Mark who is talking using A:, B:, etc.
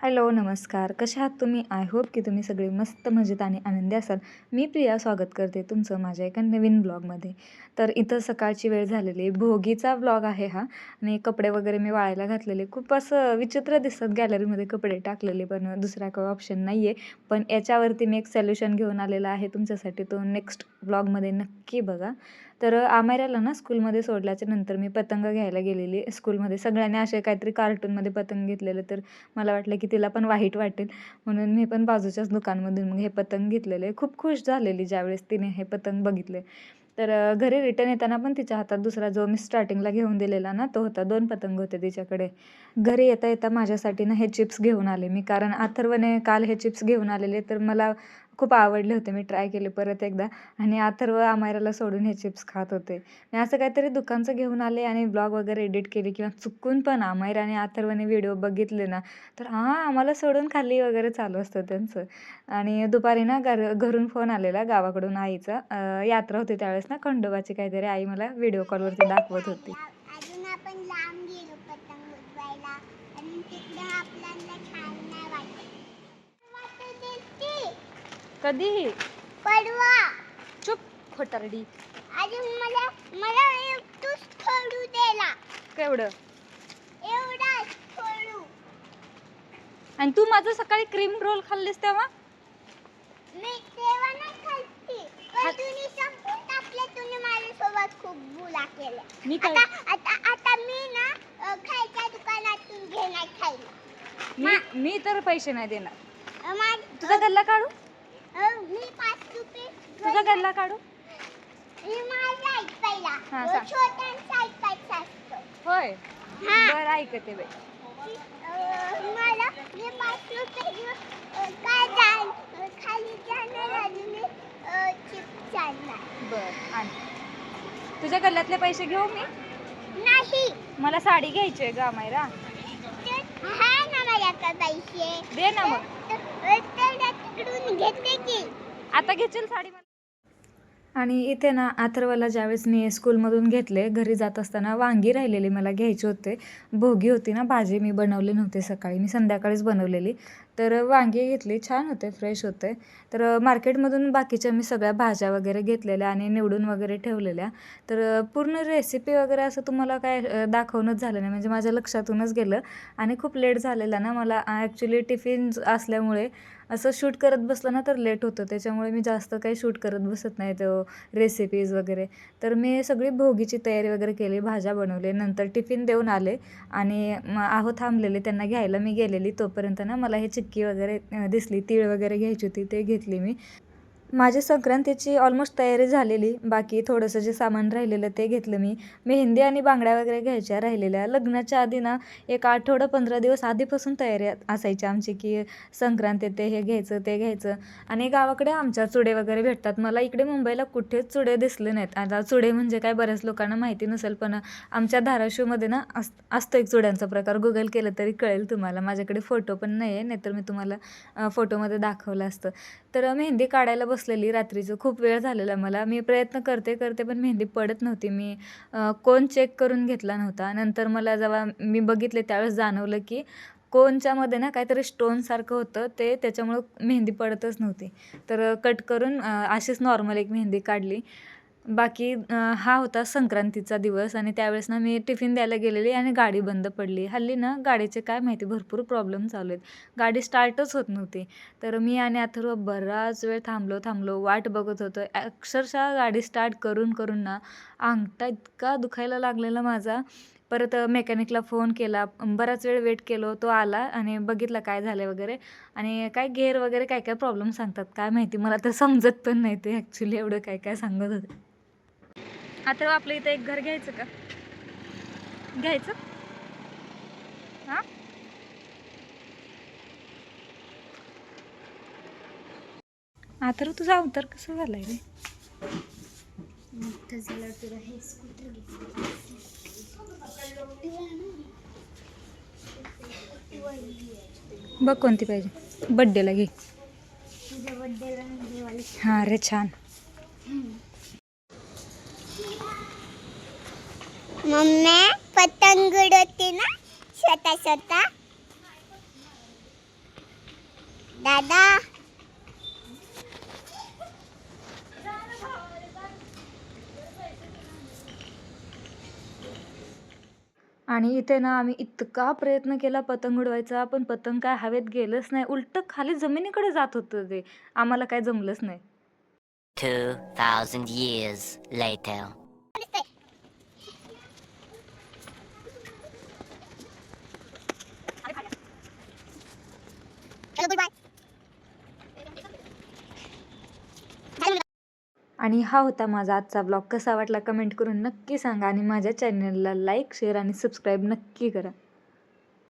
A: Hello नमस्कार. कशा आहात तुम्ही? आय होप की तुम्ही सगळे मस्त मजेत आणि आनंदी असाल. मी प्रिया स्वागत करते तुमचं माझ्या एका नवीन ब्लॉगमध्ये. तर इथं सकाळची वेळ झालेली आहे. भोगीचा ब्लॉग आहे हा. आणि कपडे वगैरे मी वाळायला घातलेले. खूप असं विचित्र दिसत गॅलरीमध्ये कपडे टाकलेले पण दुसरा काही ऑप्शन नाही आहे पण याच्यावरती मी एक सोल्युशन घेऊन आलेला आहे तुमच्यासाठी. तो नेक्स्ट ब्लॉगमध्ये नक्की बघा. तर आमाऱ्याला ना स्कूलमध्ये सोडल्याच्या नंतर मी पतंग घ्यायला गेलेली. स्कूलमध्ये सगळ्यांनी असे काहीतरी कार्टूनमध्ये पतंग घेतलेलं. तर मला वाटलं की तिला पण वाईट वाटेल. म्हणून मी पण बाजूच्याच दुकानमधून मग हे पतंग घेतलेले. खूप खुश झालेली ज्यावेळेस तिने हे पतंग बघितले. तर घरी रिटर्न येताना पण तिच्या हातात दुसरा जो मी स्टार्टिंगला घेऊन दिलेला ना तो होता दोन पतंग होते तिच्याकडे. घरी येता येता माझ्यासाठी ना हे चिप्स घेऊन आले मी. कारण अथर्वने काल हे चिप्स घेऊन आलेले. तर मला खूप आवडले होते मी ट्राय केले परत एकदा. आणि अथर्व आमायराला सोडून हे चिप्स खात होते. मी असं काहीतरी दुकानचं घेऊन आले आणि ब्लॉग वगैरे एडिट केले किंवा चुकून पण आमायरा आणि अथर्वने व्हिडिओ बघितले ना तर हां आम्हाला सोडून खाल्ली वगैरे चालू असतं त्यांचं. आणि दुपारी ना घर घरून फोन आलेला गावाकडून आईचा. यात्रा होती त्यावेळेस ना खंडोबाची काहीतरी आई मला व्हिडिओ कॉलवरती दाखवत होती. कधी
B: परवा.
A: चुप खोटारडी
B: अजून मला मला एकटूच फोडू दिला
A: केवढं?
B: एवढाच फोडू
A: आणि तू माझं सकाळी क्रीम रोल खाल्लीस तेव्हा?
B: मी तेव्हा नाही खालती पण तुम्ही संपून टाकले तुम्ही माझ्यासोबत खूप बुला केल्या.
A: मी
B: आता आता आता मी ना अ, खायच्या दुकानातून घेणार खाईल
A: मी मी तर पैसे नाही देणार.
B: अ, माझ-
A: तुझा गल्ला काढू? तुझा गल्ला काढू? हा, सांग. होय.
B: हा.
A: बरं ऐकते बाई. बर आणि. तुझ्या गल्ल्यातले पैसे घेऊ मी?
B: नाही.
A: मला साडी घ्यायची आहे ग मायरा.
B: आहे ना माझ्याकडे पैसे.
A: दे ना मग. आता घेशील साडी आणि इथे ना अथर्वला ज्यावेळेस मी स्कूलमधून घेतले घरी जात असताना वांगी राहिलेली मला घ्यायची होते. भोगी होती ना भाजी मी बनवली नव्हती सकाळी मी संध्याकाळीच बनवलेली. तर वांगी घेतली छान होते फ्रेश होते. तर मार्केटमधून बाकीच्या मी सगळ्या भाज्या वगैरे घेतलेल्या आणि निवडून वगैरे ठेवलेल्या. तर पूर्ण रेसिपी वगैरे असं तुम्हाला काय अ, दाखवणंच झालं नाही. म्हणजे माझ्या लक्षातूनच गेलं. आणि खूप लेट झालेला ना मला ॲक्च्युली टिफिन असल्यामुळे असं शूट करत बसलं ना तर लेट होतं. त्याच्यामुळे मी जास्त काही शूट करत बसत नाही तो रेसिपीज वगैरे. तर मी सगळी भोगीची तयारी वगैरे केली भाज्या बनवले नंतर टिफिन देऊन आले आणि मग आहो थांबलेले त्यांना घ्यायला मी गेलेली. तोपर्यंत ना मला हे चिक्की वगैरे दिसली तीळ वगैरे घ्यायची होती ते घेतली मी. माझी संक्रांतीची ऑलमोस्ट तयारी झालेली. बाकी थोडंसं जे सामान राहिलेलं ते घेतलं मी. मेहंदी आणि बांगड्या वगैरे घ्यायच्या राहिलेल्या. लग्नाच्या आधी ना एक आठवडं पंधरा दिवस आधीपासून तयारी असायची आमची की संक्रांत येते हे घ्यायचं ते घ्यायचं. आणि गावाकडे आमच्या चुडे वगैरे भेटतात. मला इकडे मुंबईला कुठेच चुडे दिसले नाहीत. आता चुडे म्हणजे काय बऱ्याच लोकांना माहिती नसेल पण आमच्या धाराशिवमध्ये ना अस असतो एक चुड्यांचा प्रकार. गुगल केलं तरी कळेल तुम्हाला. माझ्याकडे फोटो पण नाही आहे नाहीतर मी तुम्हाला फोटोमध्ये दाखवलं असतं. तर मेहंदी काढायला बसलेली रात्रीचं. खूप वेळ झालेला मला. मी प्रयत्न करते करते पण मेहंदी पडत नव्हती. मी कोण कोन चेक करून घेतला नव्हता. नंतर मला जेव्हा मी बघितले त्यावेळेस जाणवलं की कोनच्यामध्ये ना काहीतरी स्टोनसारखं होतं. ते त्याच्यामुळं मेहंदी पडतच नव्हती. तर कट करून अशीच नॉर्मल एक मेहंदी काढली. बाकी अ, हा होता संक्रांतीचा दिवस आणि त्यावेळेस ना मी टिफिन द्यायला गेलेली आणि गाडी बंद पडली. हल्ली ना गाडीचे काय माहिती भरपूर प्रॉब्लेम चालू आहेत. गाडी स्टार्टच होत नव्हती. तर मी आणि अथर्व बराच वेळ थांबलो थांबलो वाट बघत होतो. अक्षरशः गाडी स्टार्ट करून करून ना अंगठा इतका दुखायला लागलेला माझा. परत मेकॅनिकला फोन केला. बराच वेळ वेट केलो. तो आला आणि बघितला काय झालं वगैरे. आणि काय गेअर वगैरे काय काय प्रॉब्लेम सांगतात काय माहिती? मला तर समजत पण नाही ते ॲक्च्युली एवढं काय काय सांगत होते. आता आपलं इथं एक घर घ्यायचं का? घ्यायचं? हां? आता तुझा अवतार कसं झालाय रे?
B: हे
A: बघ कोणती पाहिजे. बड्डेला घे. हां रे छान.
B: मम्मी पतंग उडवते ना स्वतः स्वतः. दादा.
A: आणि इथे ना आम्ही इतका प्रयत्न केला पतंग उडवायचा पण पतंग काय हवेत गेलंच नाही. उलट खाली जमिनीकडे जात होतं ते. आम्हाला काय जमलंच नाही.
C: 2,000 years later.
A: आणि हा होता माझा आजचा ब्लॉग कसा वाटला कमेंट करून नक्की सांगा आणि माझ्या चॅनलला लाईक शेअर आणि सबस्क्राईब नक्की करा.